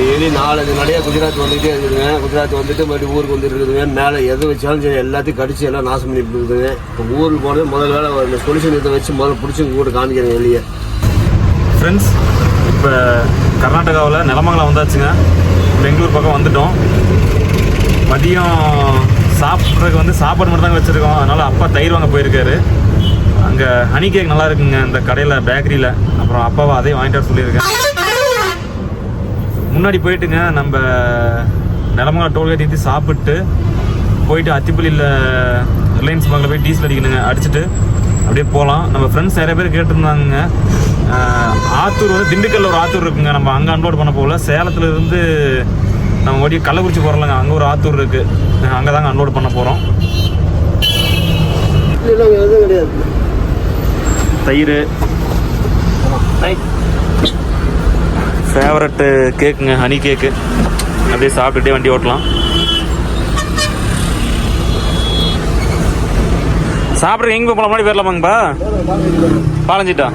Daily நாலஞ்சு நடையாக குஜராத் வந்துகிட்டே இருக்குதுங்க. குஜராத் வந்துட்டு மறுபடியும் ஊருக்கு வந்துட்டு இருக்குதுங்க. மேலே எது வச்சாலும் சரி எல்லாத்தையும் கடிச்சு எல்லாம் நாசம் பண்ணிட்டு இருக்குதுங்க இப்போ ஊருக்கு போனது முதல் வேலை இந்த சொல்யூஷன் இதை வச்சு முதல்ல பிடிச்சி உங்க கூட காமிக்கிறேன் வெளியே. ஃப்ரெண்ட்ஸ் இப்போ கர்நாடகாவில் நிலமங்கலம் வந்தாச்சுங்க. பெங்களூர் பக்கம் வந்துட்டோம். மதியம் சாப்பிட்றதுக்கு வந்து சாப்பாடு மட்டும் தாங்க வச்சுருக்கோம். அதனால் அப்பா தயிர் வாங்க போயிருக்காரு. அங்கே ஹனி கேக் நல்லா இருக்குங்க. இந்த கடையில் பேக்கரியில் அப்புறம் அப்பாவை அதையும் வாங்கிட்டு வர சொல்லியிருக்கேன் முன்னாடி போயிட்டுங்க நம்ம நிலமங்கலம் டோல்கேட் நிறுத்தி சாப்பிட்டு போயிட்டு அத்திப்பள்ளியில் ரிலையன்ஸ் பேங்கில் போய் டீசல் அடிக்கணுங்க. அடிச்சுட்டு அப்படியே போகலாம் நம்ம ஃப்ரெண்ட்ஸ் நிறைய பேர் கேட்டிருந்தாங்க ஆத்தூர் வந்து திண்டுக்கல்ல ஒரு ஆத்தூர் இருக்குங்க. நம்ம அங்கே அன்லோட் பண்ண போகல. சேலத்துல இருந்து நம்ம ஓடி கள்ளக்குறிச்சி போகிறோம்லங்க அங்கே ஒரு ஆத்தூர் இருக்குது அங்கே தாங்க அன்லோட் பண்ண போகிறோம் கிடையாது. தயிர். ஃபேவரட்டு கேக்குங்க ஹனி கேக்கு அப்படியே சாப்பிட்டுட்டே வண்டி ஓட்டலாம். சாப்பிட்ற எங்கே போகலாம் முன்னாடி போயிடலாமாங்கப்பா பாலஞ்சிட்டா?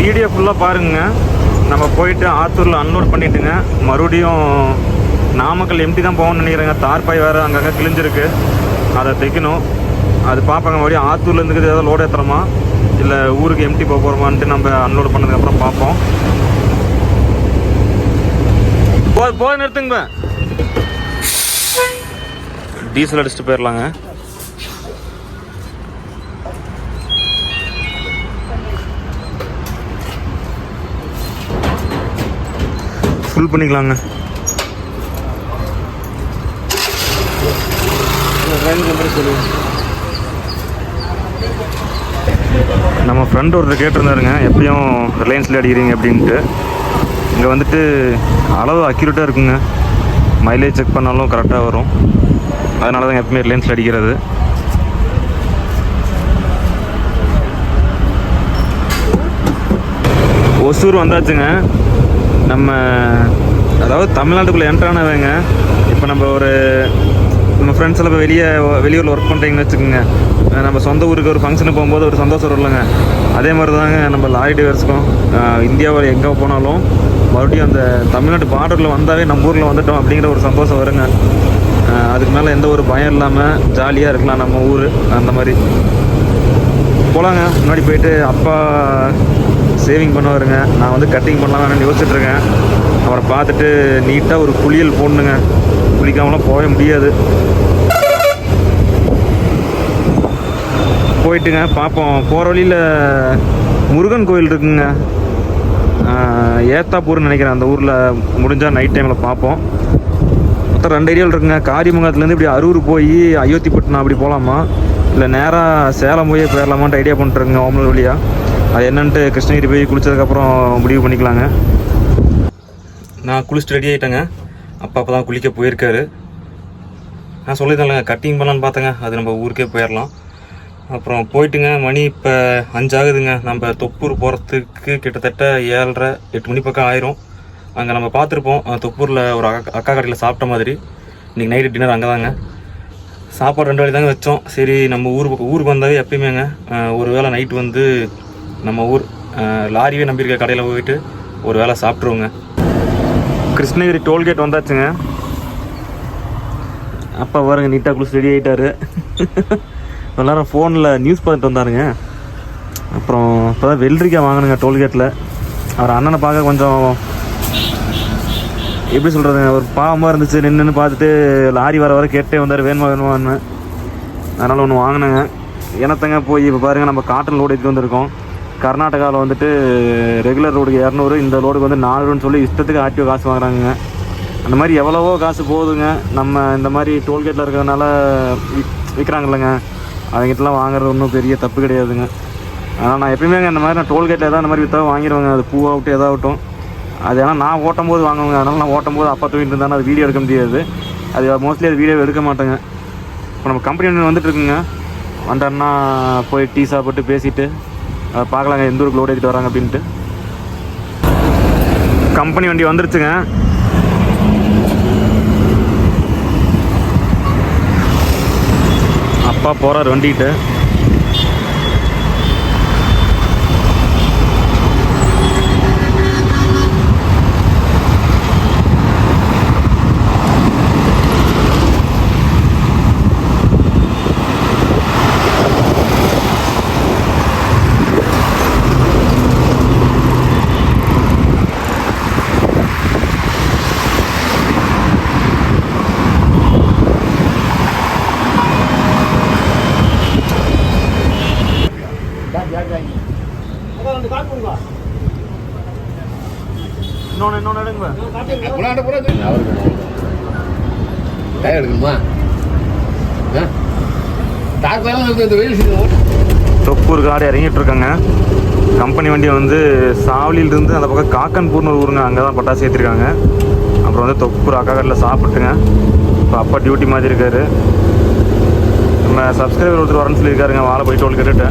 வீடியோ ஃபுல்லாக பாருங்க. நம்ம போயிட்டு ஆத்தூரில் அன்லோட் பண்ணிட்டுங்க. மறுபடியும் நாமக்கல் எம்டி தான் போகணும்னு நினைக்கிறேங்க. தார்பாய் வேறு அங்கங்கே கிழிஞ்சிருக்கு. அதை தைக்கணும். அது பார்ப்பாங்க மறுபடியும் ஆத்தூர்லேருந்து ஏதாவது லோடு ஏற்றுறோமா இல்லை ஊருக்கு எம்டி போக போகிறோமான்ட்டு நம்ம அன்லோட் பண்ணதுக்கப்புறம் பார்ப்போம். போ போக நிறுத்துங்க டீசல் அடிச்சுட்டு போயிடலாங்க ஃபுல் பண்ணிக்கலாங்க. ட்ரெயின் நம்பர் சொல்லுங்கள் நம்ம ஃப்ரெண்ட் ஒருத்தர் கேட்டிருந்தாருங்க எப்பயும் ரிலையன்ஸில் அடிக்கிறீங்க அப்படின்ட்டு. இங்கே வந்துட்டு அளவு அக்யூரேட்டாக இருக்குங்க. மைலேஜ் செக் பண்ணாலும் கரெக்டாக வரும். அதனால தான் எப்பவுமே ரிலையன்ஸில் அடிக்கிறது. ஒசூர் வந்தாச்சுங்க. நம்ம அதாவது தமிழ்நாட்டுக்குள்ளே என்ட்ரானவங்க இப்போ நம்ம ஒரு நம்ம ஃப்ரெண்ட்ஸ் எல்லாம் இப்போ வெளியே வெளியூரில் ஒர்க் பண்ணுறீங்கன்னு வச்சுக்கோங்க. நம்ம சொந்த ஊருக்கு ஒரு ஃபங்க்ஷனுக்கு போகும்போது ஒரு சந்தோஷம் இல்லைங்க அதே மாதிரி தாங்க நம்ம லாரி டிரைவர்ஸ்க்கும் இந்தியாவில் எங்கே போனாலும் மறுபடியும் அந்த தமிழ்நாட்டு பார்டரில் வந்தாவே நம்ம ஊரில் வந்துட்டோம் அப்படிங்கிற ஒரு சந்தோஷம் வருங்க. அதுக்கு மேலே எந்த ஒரு பயம் இல்லாமல் ஜாலியாக இருக்கலாம் நம்ம ஊர் அந்த மாதிரி. போகலாங்க முன்னாடி போயிட்டு அப்பா சேவிங் பண்ணுவாருங்க. நான் வந்து கட்டிங் பண்ணலாம்னு யோசிச்சுட்ருக்கேன் அவரை பார்த்துட்டு நீட்டாக ஒரு குளியல் போடணுங்க. குளிக்காமலாம் போகவே முடியாது. போயிட்டுங்க. பார்ப்போம் போகிற வழியில் முருகன் கோயில் இருக்குங்க. ஏத்தாப்பூர்னு நினைக்கிறேன். அந்த ஊரில் முடிஞ்சால் நைட் டைமில் பார்ப்போம் மொத்தம் ரெண்டு ஏரியாவில் இருக்குங்க. காரியமங்கலத்துலேருந்து இப்படி அரூர் போய் அயோத்திப்பட்டினம் அப்படி போகலாமா இல்லை நேராக சேலம் போய் போயிடலாமான்ட்டு ஐடியா பண்ணிட்டுருங்க ஓமலூர் வழியாக அது என்னன்ட்டு கிருஷ்ணகிரி போய் குளிச்சதுக்கப்புறம் முடிவு பண்ணிக்கலாங்க. நான் குளிச்சுட்டு ரெடி ஆகிட்டேங்க அப்பா அப்போ தான் குளிக்க போயிருக்காரு. நான் சொல்லியிருந்தேன்லங்க கட்டிங் பண்ணலான்னு பார்த்தேங்க. அது நம்ம ஊருக்கே போயிடலாம் அப்புறம் போயிட்டுங்க மணி இப்போ அஞ்சாகுதுங்க. நம்ம தொப்பூர் போகிறதுக்கு கிட்டத்தட்ட ஏழரை எட்டு மணி பக்கம் ஆயிரும். அங்கே நம்ம பார்த்துருப்போம் தொப்பூரில் ஒரு அக்கா அக்கா கடையில் சாப்பிட்ட மாதிரி. இன்றைக்கி நைட்டு டின்னர் அங்கே தாங்க சாப்பாடு ரெண்டு வேலை தாங்க வச்சோம். சரி நம்ம ஊர் பக்கம் ஊருக்கு வந்தாவே எப்பயுமேங்க ஒரு வேளை நைட் வந்து நம்ம ஊர் லாரியே நம்பியிருக்க கடையில் போயிட்டு ஒரு வேளை சாப்பிட்ருவோங்க கிருஷ்ணகிரி டோல்கேட் வந்தாச்சுங்க. அப்பா பாருங்க நீட்டாக குளிச்சு ரெடி ஆகிட்டாரு எல்லாரும் ஃபோனில் நியூஸ் பார்த்துட்டு வந்தாருங்க அப்புறம் இப்போ தான் வெள்ளரிக்காய் வாங்கினுங்க டோல்கேட்டில் அவர் அண்ணனை பார்க்க கொஞ்சம் எப்படி சொல்கிறதுங்க ஒரு பாவமாக இருந்துச்சு. நின்றுன்னு பார்த்துட்டு லாரி வர வர கேட்டே வந்தார் வேணுமா வேணுமான்னு. அதனால் ஒன்று வாங்கினேங்க. எனத்தங்க போய் இப்போ பாருங்கள் நம்ம காட்டன் லோடு எடுத்து வந்திருக்கோம். கர்நாடகாவில் வந்துட்டு ரெகுலர் ரோடுக்கு இரநூறு இந்த லோடுக்கு வந்து நானூறுன்னு சொல்லி இஷ்டத்துக்கு ஆர்டிஓ காசு வாங்குறாங்க அந்த மாதிரி எவ்வளவோ காசு போகுதுங்க. நம்ம இந்த மாதிரி டோல்கேட்டில் இருக்கிறதுனால விற்கிறாங்க இல்லைங்க அவங்ககிட்டலாம் வாங்குறது ஒன்றும் பெரிய தப்பு கிடையாதுங்க. ஆனால் நான் எப்பயுமே இந்த மாதிரி நான் டோல்கேட்டில் எதாவது இந்த மாதிரி விற்றா வாங்கிடுவேங்க. அது பூவாகட்டும் எதாகட்டும் அது ஏன்னா நான் ஓட்டும் போது வாங்குவேங்க. அதனால் நான் ஓட்டும் போது அப்பா தூங்கிட்டு இருந்தாலும் அது வீடியோ எடுக்க முடியாது. அது மோஸ்ட்லி அது வீடியோ எடுக்க மாட்டேங்க. இப்போ நம்ம கம்பெனி வந்துட்டு இருக்குங்க. வந்தாருன்னா போய் டீ சாப்பிட்டு பேசிட்டு அதை பார்க்கலாங்க எந்த ஊருக்கு லோட் ஏற்றிட்டு வராங்க அப்படின்ட்டு. கம்பெனி வண்டி வந்துருச்சுங்க. அப்பா போகிறார் வண்டிகிட்ட. தொப்பூர் காடு இறங்கிட்டு இருக்காங்க கம்பெனி வண்டி வந்து சாவலியிலிருந்து அந்த பக்கம் காக்கன்பூர்னு ஒரு ஊருங்க அங்கே தான் பட்டாசு ஏற்றிருக்காங்க அப்புறம் வந்து தொப்பூர் அக்காக்கட்டில் சாப்பிட்டுங்க. இப்போ அப்பா டியூட்டி மாதிரி இருக்காரு. நம்ம சப்ஸ்கிரைபர் ஒருத்தர் வரேன்னு சொல்லியிருக்காருங்க வாழை போய் டோல் கேட்டுட்டு.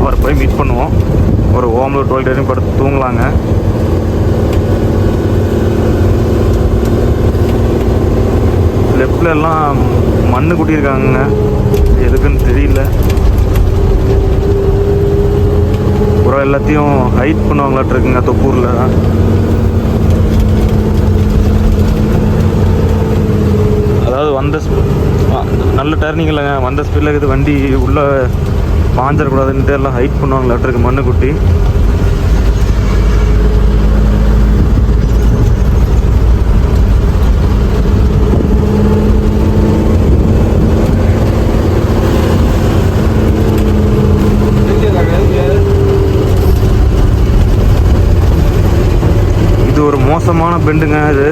அவரை போய் மீட் பண்ணுவோம். ஒரு ஓமலூர் டோல் கேட்டையும் படுத்து தூங்கலாங்க. லெஃப்டில் எல்லாம் மண்ணு குட்டியிருக்காங்க இருக்குன்னு தெரியல. அப்புறம் எல்லாத்தையும் ஹைட் பண்ணுவாங்களாட்டு இருக்குங்க தொப்பூரில் அதாவது வந்த நல்ல டர்னிங் இல்லைங்க. வந்த ஸ்பீடில் இருக்குது வண்டி உள்ளே பாஞ்சிடக்கூடாதுன்ட்டு எல்லாம் ஹைட் பண்ணுவாங்களாட்டு இருக்கு மண்ணு குட்டி இது ஒரு மோசமான பெண்டுங்க இது.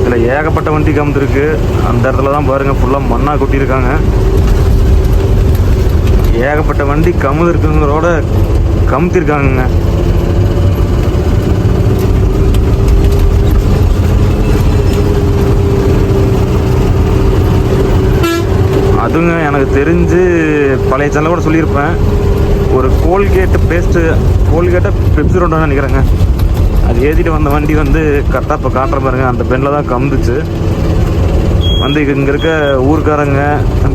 இதில் ஏகப்பட்ட வண்டி கமுத்துருக்கு அந்த இடத்துல தான் பாருங்கள் ஃபுல்லாக மண்ணாக கொட்டியிருக்காங்க. ஏகப்பட்ட வண்டி கமுது இருக்குங்கிறோட கமுத்திருக்காங்கங்க. அதுங்க எனக்கு தெரிஞ்சு பழைய சேனல் கூட சொல்லியிருப்பேன். ஒரு கோல்கேட்டு பேஸ்ட்டு கோல்கேட்டை பெப்சி ரோடு நினைக்கிறேங்க அது ஏற்றிட்டு வந்த வண்டி வந்து கரெக்டாக இப்போ காட்டுற பாருங்க. அந்த பெண்ணில் தான் கம்ந்துச்சு வந்து இங்கே இருக்க ஊருக்காரங்க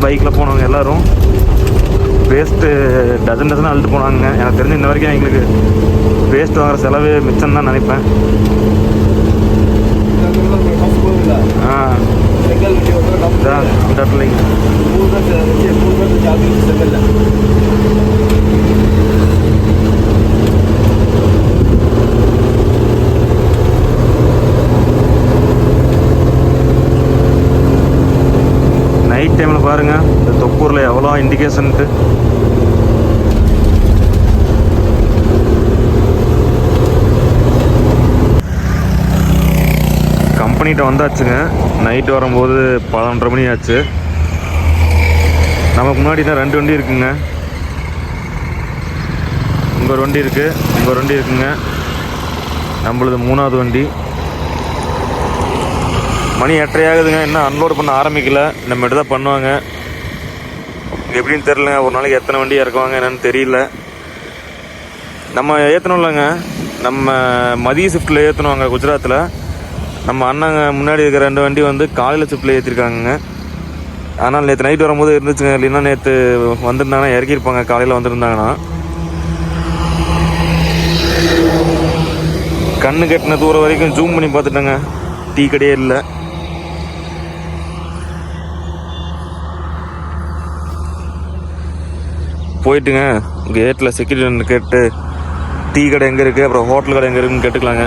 பைக்கில் போனவங்க எல்லோரும் பேஸ்ட்டு டசன் டசன் அழுட்டு போனாங்க. எனக்கு தெரிஞ்சு இன்ன வரைக்கும் எங்களுக்கு வேஸ்ட் வாங்குற செலவு மிச்சம் தான் நினைப்பேன். ஆ. டட்லிங் இந்த இடத்துல நைட் டைமில் பாருங்கள் இந்த தொப்பூரில் எவ்வளோ இண்டிகேஷன்ட்டு கம்பெனிகிட்ட வந்தாச்சுங்க. நைட் வரும்போது பதினொன்றரை மணி ஆச்சு. நமக்கு முன்னாடி தான் ரெண்டு வண்டி இருக்குங்க. உங்கள் வண்டி இருக்குது உங்கள் வண்டி இருக்குங்க. நம்மளது மூணாவது வண்டி. மணி எட்டரை ஆகுதுங்க இன்னும் அன்லோட் பண்ண ஆரம்பிக்கல. நம்ம தான் பண்ணுவாங்க எப்படின்னு தெரிலங்க ஒரு நாளைக்கு எத்தனை வண்டி இறக்குவாங்க என்னன்னு தெரியல. நம்ம ஏற்றணும் இல்லைங்க நம்ம மதிய ஷிஃப்ட்டில் ஏற்றணுவாங்க குஜராத்தில் நம்ம அண்ணங்க முன்னாடி இருக்கிற ரெண்டு வண்டி வந்து காலையில் ஷிஃப்ட்டில் ஏற்றிருக்காங்கங்க ஆனால் நேற்று நைட் வரும்போது இருந்துச்சுங்க. இல்லைன்னா நேற்று வந்திருந்தாங்கன்னா இறக்கியிருப்பாங்க. காலையில் வந்திருந்தாங்கன்னா. கண்ணு கட்டின தூரம் வரைக்கும் ஜூம் பண்ணி பார்த்துட்டேங்க. டீ கடையே இல்லை. போயிட்டுங்க. கேட்டில் செக்யூரிட்டி கேட்டு டீ கடை எங்கே இருக்குது அப்புறம் ஹோட்டல் கடை எங்கே இருக்குன்னு கேட்டுக்கலாங்க.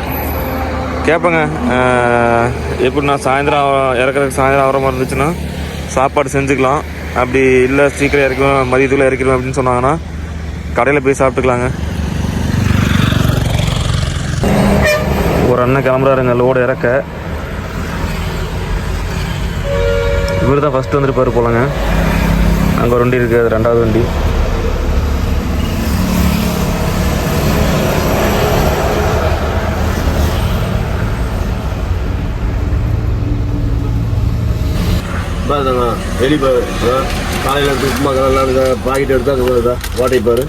கேட்பேங்க எப்படின்னா எப்படி நான் சாயந்தரம் இறக்குறதுக்கு சாயந்தரம் ஆகிற மாதிரி இருந்துச்சுன்னா சாப்பாடு செஞ்சுக்கலாம். அப்படி இல்லை சீக்கிரம் இறக்குவேன் மதியத்துக்குள்ளே இறக்கிடுவேன் அப்படின்னு சொன்னாங்கன்னா கடையில் போய் சாப்பிட்டுக்கலாங்க. ஒரு அண்ணன் கிளம்புறாருங்க லோடு இறக்க. இவர் தான் ஃபஸ்ட்டு வந்துருப்பாரு போலங்க. அங்கே ஒரு வண்டி இருக்குது அது ரெண்டாவது வண்டி. பாருங்க எலி பாரு. ஆ, காலையில் உப்புமா கலர்லாம் இருக்கா பாக்கெட் எடுத்தா அங்கே வருதா வாட்டை பாரு.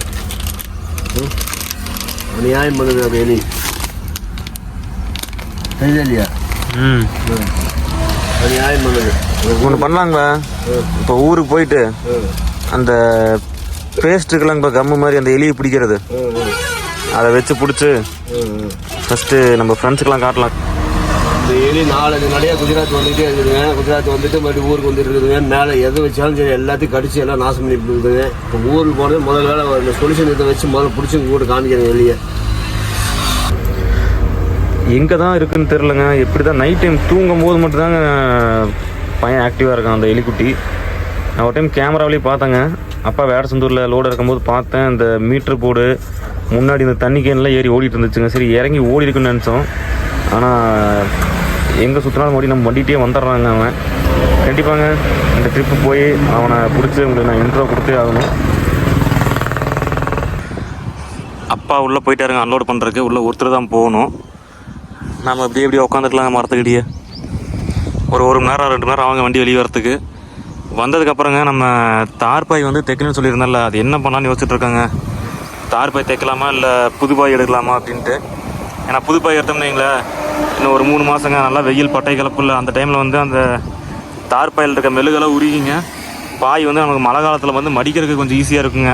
ம். பண்ணுது அது எலி இல்லையா ம் ம். அநியாயம் பண்ணுது ஒன்று பண்ணலாங்களா இப்போ ஊருக்கு போயிட்டு. அந்த பேஸ்ட் இருக்குல்லங்க இப்போ கம்மு மாதிரி அந்த எலியை பிடிக்கிறது. அதை வச்சு பிடிச்சி. ஃபஸ்ட்டு நம்ம ஃப்ரெண்ட்ஸுக்கெலாம் காட்டலாம் இந்த எலி நாலஞ்சு நடையாக குஜராத் வந்துட்டே இருக்குதுங்க குஜராத் வந்துட்டு மறுபடியும் ஊருக்கு வந்துட்டு இருக்குதுங்க மேலே எது வச்சாலும் சரி எல்லாத்தையும் கடிச்சு எல்லாம் நாசம் பண்ணி இருக்குதுங்க இப்போ ஊருக்கு போனது முதல் வேலை இந்த சொல்யூஷன் இதை வச்சு முதல்ல பிடிச்சி கூட காமிக்கிறேன் வெளியே எங்கே தான் இருக்குன்னு தெரிலங்க எப்படி தான் நைட் டைம் தூங்கும் போது மட்டும்தாங்க பையன் ஆக்டிவாக இருக்கான் அந்த எலிக்குட்டி. நான் ஒரு டைம் கேமராவிலேயே பார்த்தேங்க. அப்பா வேடசந்தூரில் லோடு இருக்கும்போது பார்த்தேன் இந்த மீட்ரு போர்டு முன்னாடி இந்த தண்ணி கேன்லாம் ஏறி ஓடிட்டு இருந்துச்சுங்க. சரி இறங்கி ஓடி இருக்குன்னு நினச்சோம். ஆனால் எங்கே சுற்றினாலும் ஓடி நம்ம வண்டிகிட்டே வந்துடுறாங்க அவன். கண்டிப்பாங்க இந்த ட்ரிப்பு போய் அவனை பிடிச்சி உங்களுக்கு நான் இன்ட்ரோ கொடுத்தே ஆகணும். அப்பா உள்ளே போயிட்டாருங்க அன்லோட் பண்ணுறதுக்கு உள்ளே ஒருத்தர் தான் போகணும். நம்ம இப்படியே இப்படியே உட்காந்துக்கலாம் மரத்துக்கிட்டே ஒரு ஒரு மணி நேரம் ரெண்டு மணி நேரம் அவங்க வண்டி வெளியே வரத்துக்கு. வந்ததுக்கப்புறங்க நம்ம தார்பாய் வந்து தைக்கணும்னு சொல்லியிருந்தோம்ல அது என்ன பண்ணலான்னு யோசிச்சுட்டு இருக்காங்க தார்பாய் தைக்கலாமா இல்லை புதுபாய் எடுக்கலாமா அப்படின்ட்டு. ஏன்னா புதுப்பாய் எடுத்தோம்னு வைங்களேன் இன்னும் ஒரு மூணு மாதங்க நல்லா வெயில் பட்டை கிளப்புல அந்த டைமில் வந்து அந்த தார்பாயில் இருக்க மெழுகெல்லாம் உருகிங்க. பாய் வந்து நமக்கு மழை காலத்தில் வந்து மடிக்கிறதுக்கு கொஞ்சம் ஈஸியாக இருக்குங்க.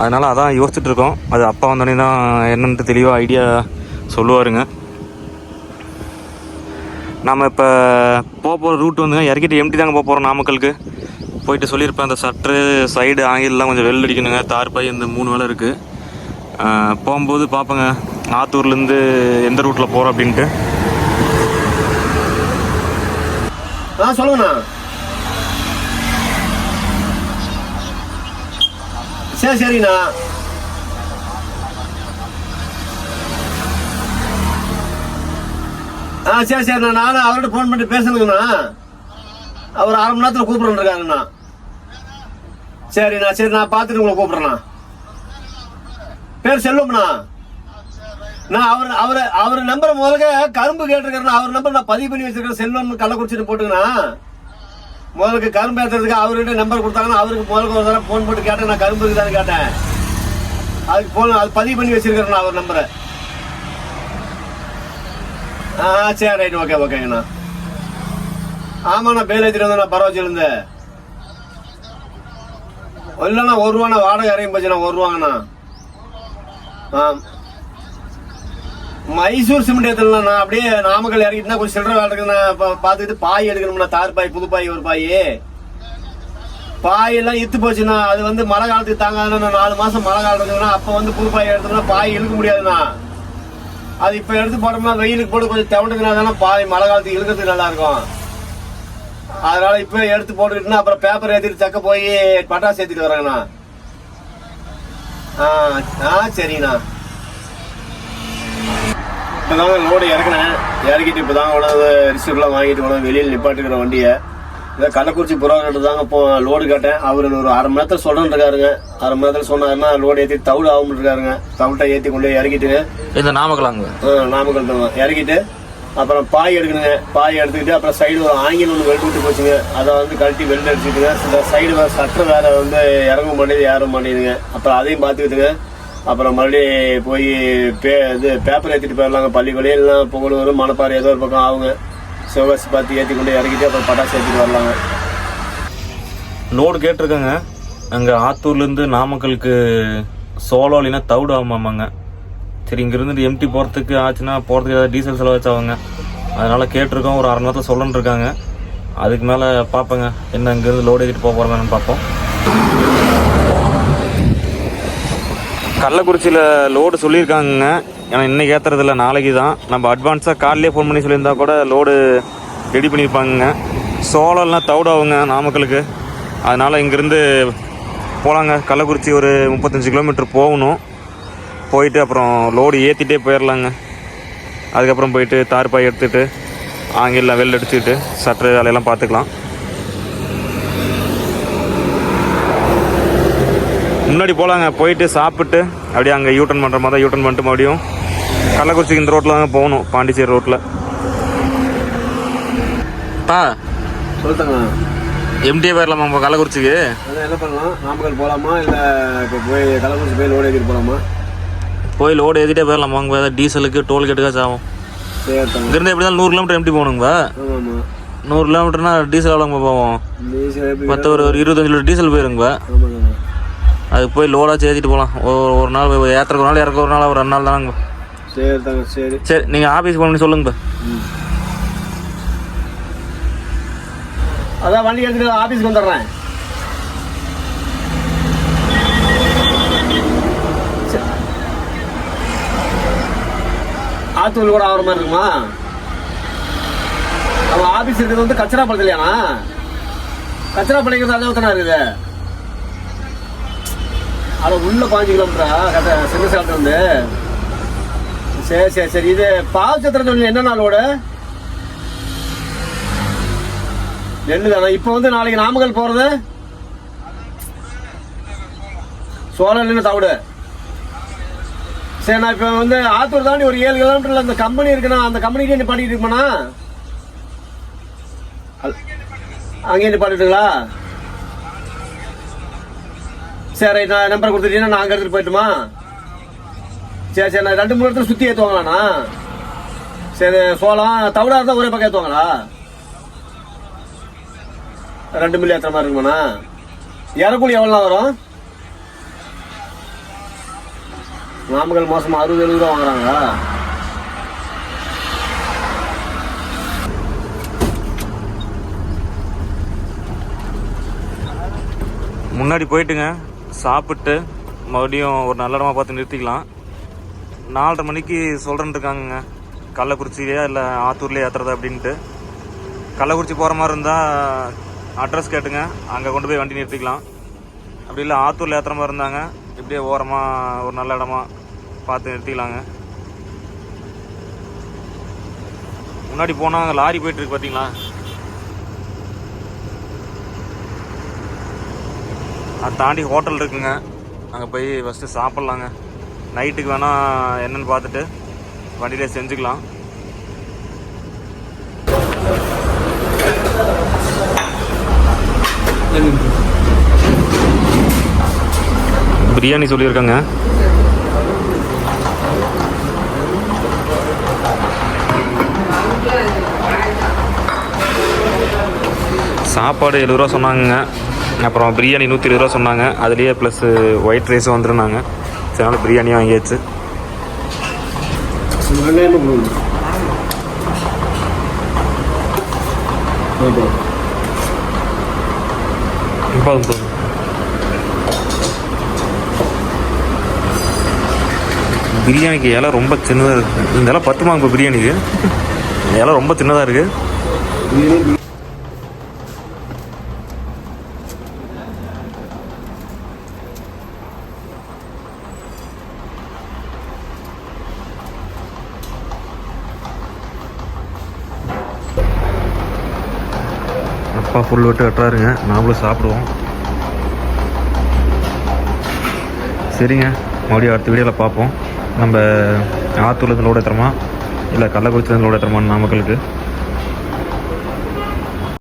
அதனால் அதான் யோசிச்சுட்ருக்கோம். அது அப்பா வந்தோடனே தான் என்னென்ட்டு தெளிவாக ஐடியா சொல்லுவாருங்க. நம்ம இப்போ போக போகிற ரூட் வந்துங்க. இறக்கிட்டு எம்டி தாங்க போக போகிறோம் நாமக்கலுக்கு. போயிட்டு சொல்லியிருப்பேன் அந்த சட்ரு சைடு ஆங்கிலெலாம் கொஞ்சம் வெள்ள அடிக்கணுங்க. தார் பை இந்த மூணு வேலை இருக்குது போகும்போது பார்ப்பேங்க ஆத்தூர்லேருந்து எந்த ரூட்டில் போகிறோம் அப்படின்ட்டு. ஆ சொல்லுங்கண்ணா. சரி சரிண்ணா. ஆ சரி சரிண்ணா நானும் அவர்கிட்ட ஃபோன் பண்ணி பேசணுங்கண்ணா. அவர் அரை மணி நேரத்தில் கூப்பிட்றேன்னு இருக்காங்கண்ணா சரிண்ணா சரி நான் பார்த்துட்டு உங்களை கூப்பிட்றேண்ணா. பேர் செல்வம்ண்ணா நான் அவர் அவர் அவர் நம்பர் முதல்ல கரும்பு கேட்டிருக்கிறேன் அவர் நம்பர் நான் பதிவு பண்ணி வச்சிருக்கேன். செல்வம் கள்ளக்குறிச்சிட்டு போட்டுங்கண்ணா. முதலுக்கு கரும்பு ஏற்றுறதுக்கு அவர்கிட்ட நம்பர் கொடுத்தாங்கன்னா அவருக்கு முதல்ல ஒரு தடவை ஃபோன் போட்டு கேட்டேன். நான் கரும்பு இருக்குதான்னு கேட்டேன். அதுக்கு ஃபோன் அது பதிவு பண்ணி வச்சிருக்கிறேன் அவர் நம்பரை. ஆ சரி ரைட் ஓகே ஓகேங்கண்ணா ஆமாண்ணா பேல் ஏற்றிட்டு வந்தேன் பரவாச்சிலேருந்து இல்லைண்ணா ஒரு ரூபாண்ணா வாடகை இறங்கி போச்சுண்ணா ஒரு ரூபாங்கண்ணா. ஆ. மைசூர் சிமெண்ட் எடுத்துலண்ணா அப்படியே நாமக்கல் இறங்கிட்டுனா கொஞ்சம் சில்லற வேலை இருக்கு பார்த்துக்கிட்டு பாய் எடுக்கணும்ண்ணா தார் பாய் புது பாய் ஒரு பாய். பாயெல்லாம் இத்து போச்சுண்ணா அது வந்து மழை காலத்துக்கு தாங்காதுண்ணா நாலு மாசம் மழை காலம் இருந்ததுன்னா அப்போ வந்து புது பாய் எடுத்தோம்னா பாய் இழுக்க முடியாதுண்ணா. அது இப்ப எடுத்து போட்டோம்னா வெயிலுக்கு போட்டு கொஞ்சம் தவண்டுக்குனா தானே பாய் மழை காலத்துக்கு இழுக்கிறதுக்கு நல்லா இருக்கும் அதனால இப்ப எடுத்து போட்டுக்கிட்டுனா அப்புறம் பேப்பர் ஏற்றிட்டு தக்க போய் பட்டாசு ஏற்றிட்டு வராங்கண்ணா ஆ ஆ சரிண்ணா இப்போதாங்க லோடு இறக்குனேன் இறக்கிட்டு இப்போ தாங்க கொண்டாந்து ரிசீவ்லாம் வாங்கிட்டு உணவு வெளியில் நிப்பாட்டுக்கிற வண்டியை. இதை கள்ளக்குறிச்சி புறாக்கிட்ட தாங்க இப்போ லோடு கேட்டேன். அவர் ஒரு அரை மணி நேரத்தில் சொல்கிறேன் இருக்காருங்க. அரை மணி நேரத்தில் சொன்னாருன்னா லோடு ஏற்றி தவிடு ஆகும் இருக்காருங்க. தவிட்டை ஏற்றி கொண்டு போய் இறக்கிட்டு இந்த நாமக்கலாங்க. நாமக்கல் தான் இறக்கிட்டு அப்புறம் பாய் எடுக்கணுங்க. பாய் எடுத்துக்கிட்டு அப்புறம் சைடு ஒரு ஆங்கிலம் ஒன்று வெட்டு விட்டு போச்சுங்க. அதை வந்து கழட்டி வெளில அடிச்சுட்டுங்க இந்த சைடு வேறு சட்டர் வேற வந்து இறங்க மாட்டேங்குது ஏற மாட்டேங்குதுங்க. அப்புறம் அதையும் பார்த்துக்கிட்டுங்க. அப்புறம் மறுபடியும் போய் பே இது பேப்பர் ஏற்றிட்டு போயிடலாங்க. பள்ளிக்கூடம் இல்லைன்னா புகழூர் மணப்பாறை ஏதோ ஒரு பக்கம் ஆகுங்க. சிவகாசி பார்த்து ஏற்றி கொண்டு இறக்கிட்டு அப்புறம் பட்டாசு ஏற்றிட்டு வரலாங்க. லோடு கேட்டிருக்கேங்க. அங்கே ஆத்தூர்லேருந்து நாமக்கலுக்கு சோலோ இல்லைன்னா தவிடு ஆமாமாங்க. சரி இங்கேருந்து எம்டி போகிறதுக்கு ஆச்சுன்னா போகிறதுக்கு ஏதாவது டீசல் செலவாச்சாவுங்க அதனால் கேட்டிருக்கோம் ஒரு அரை நேரத்தில் சொல்லணுன்னு இருக்காங்க. அதுக்கு மேலே பார்ப்பேங்க என்ன இங்கேருந்து லோடு ஏற்றிட்டு போக போகிறோம்னு பார்ப்போம். கள்ளக்குறிச்சியில் லோடு சொல்லியிருக்காங்கங்க. ஏன்னா இன்னைக்கு ஏற்றுறதில்ல நாளைக்கு தான். நம்ம அட்வான்ஸாக காலையிலே ஃபோன் பண்ணி சொல்லியிருந்தா கூட லோடு ரெடி பண்ணியிருப்பாங்கங்க. சோளம்லாம் தவிடாவுங்க நாமக்கலுக்கு. அதனால் இங்கேருந்து போகலாங்க கள்ளக்குறிச்சி ஒரு முப்பத்தஞ்சு கிலோமீட்டர் போகணும். போயிட்டு அப்புறம் லோடு ஏற்றிட்டே போயிடலாங்க அதுக்கப்புறம் போயிட்டு தார்பாய் எடுத்துகிட்டு ஆங்கிலம் வெளில சட்டர் வேலையெல்லாம் பார்த்துக்கலாம். முன்னாடி போகலாங்க போயிட்டு சாப்பிட்டு அப்படியே அங்கே யூட்டன் பண்ணுற மாதிரி யூட்டன் பண்ணிட்டு மறுபடியும் கள்ளக்குறிச்சிக்கு இந்த ரோட்டில் தாங்க போகணும் பாண்டிச்சேரி ரோட்டில் பா சொல்லிட்டாங்க எம்டிஏ போயிடலாமா நம்ம கள்ளக்குறிச்சிக்கு? என்ன பண்ணலாம்? நாமக்கல் போகலாமா இல்லை இப்போ போய் கள்ளக்குறிச்சி போய் லோடு ஏற்றிட்டு போகலாமா போய் லோடு ஏற்றிட்டே போயிடலாமா? அங்கே டீசலுக்கு டோல் கேட்டுக்காச்சும் ஆகும். இங்கேருந்து எப்படி இருந்தாலும் நூறு கிலோமீட்டர் எம்டி போகணுங்க ஆமாம் ஆமாம் நூறு கிலோமீட்டர்னா டீசல் எவ்வளோங்க போவோம்? மற்ற ஒரு இருபத்தஞ்சு லிட்டர் டீசல் போயிருங்க அதுக்கு போய் லோடாக ஏற்றிட்டு போகலாம் ஒரு ஒரு நாள் ஏற்றுற ஒரு நாள் இறக்க ஒரு நாள் ஒரு ரெண்டு நாள் தானங்க சரி தாங்க சரி. சரி நீங்கள் ஆஃபீஸ் பண்ணி சொல்லுங்க அதான் வண்டி எடுத்துட்டு ஆபீஸ்க்கு வந்துடுறேன். ஆத்தூர் கூட ஆகிற மாதிரி இருக்குமா? நம்ம ஆபீஸ் இருக்கிறது வந்து கச்சரா பழத்துலையாண்ணா கச்சரா பழக்கிறது அதை ஒருத்தனா இருக்குது. அட உள்ளே பாஞ்சு கிலோமீட்டரா? கட்ட சின்ன சேலத்துல இருந்து. சரி சரி சரி. இது பால் சத்திரத்தில் என்ன நாளோட நெல்லு தானே? இப்போ வந்து நாளைக்கு நாமக்கல் போகிறது சோழ நெல் தவிடு சரி நான் இப்போ வந்து ஆத்தூர் தாண்டி ஒரு ஏழு கிலோமீட்டரில் அந்த கம்பெனி இருக்குண்ணா அந்த கம்பெனிக்கு நீ பண்ணிட்டு இருக்குமாண்ணா அங்கேயே பண்ணிட்டுங்களா சரி நான் நம்பர் கொடுத்துட்டீங்கன்னா நான் அங்கே எடுத்துட்டு போயிட்டுமா? சரி சரி நான் ரெண்டு மூணு இடத்துல சுற்றி ஏற்றுவாங்களாண்ணா சரி சோளம் தவிடா இருந்தால் ஒரே பக்கம் ஏற்றுவாங்களா ரெண்டு மில்லி ஏற்றுற மாதிரி இருக்குமாண்ணா? இறக்குழி எவ்வளோ வரும்? நாமக்கல் மாதம் அறுபது எழுபது ரூபா வாங்குறாங்களா? முன்னாடி போயிட்டுங்க. சாப்பிட்டு மறுபடியும் ஒரு நல்ல இடமா பார்த்து நிறுத்திக்கலாம். நாலரை மணிக்கு சொல்கிறேன்னு இருக்காங்கங்க. கள்ளக்குறிச்சியிலையா இல்லை ஆத்தூர்லேயே ஏற்றுறது அப்படின்ட்டு. கள்ளக்குறிச்சி போகிற மாதிரி இருந்தால் அட்ரஸ் கேட்டுங்க. அங்கே கொண்டு போய் வண்டி நிறுத்திக்கலாம். அப்படி இல்லை ஆத்தூரில் ஏற்றுற மாதிரி இருந்தாங்க இப்படியே ஓரமாக ஒரு நல்ல இடமா பார்த்து நிறுத்திக்கலாங்க. முன்னாடி போனால் லாரி போயிட்டுருக்கு பார்த்தீங்களா அதை தாண்டி ஹோட்டல் இருக்குங்க. அங்கே போய் ஃபஸ்ட்டு சாப்பிட்லாங்க. நைட்டுக்கு வேணால் என்னென்னு பார்த்துட்டு வண்டியில் செஞ்சுக்கலாம். பிரியாணி சொல்லியிருக்காங்க. சாப்பாடு எழுபது ரூபா சொன்னாங்கங்க. அப்புறம் பிரியாணி நூற்றி இருபது ரூபா சொன்னாங்க. அதுலேயே ப்ளஸ் ஒயிட் ரைஸும் வந்துருந்தாங்க. சரி அதனால பிரியாணியும் வாங்கியாச்சு. போதும் போதும். பிரியாணிக்கு இலை ரொம்ப சின்னதாக இருக்குது இந்த இலை பத்துமா இப்போ பிரியாணிக்கு? இலை ரொம்ப சின்னதாக இருக்குது பிரியாணி விட்டு வெட்டுறாருங்க. நாமளும் சாப்பிடுவோம். சரிங்க. மறுபடியும் அடுத்த வீடியோவில் பார்ப்போம். நம்ம ஆத்தூர்லேருந்து லோடு ஏற்றுறோமா இல்லை கள்ளக்குறிச்சிலேருந்து லோடு ஏற்றுறோமா நாமக்கலுக்கு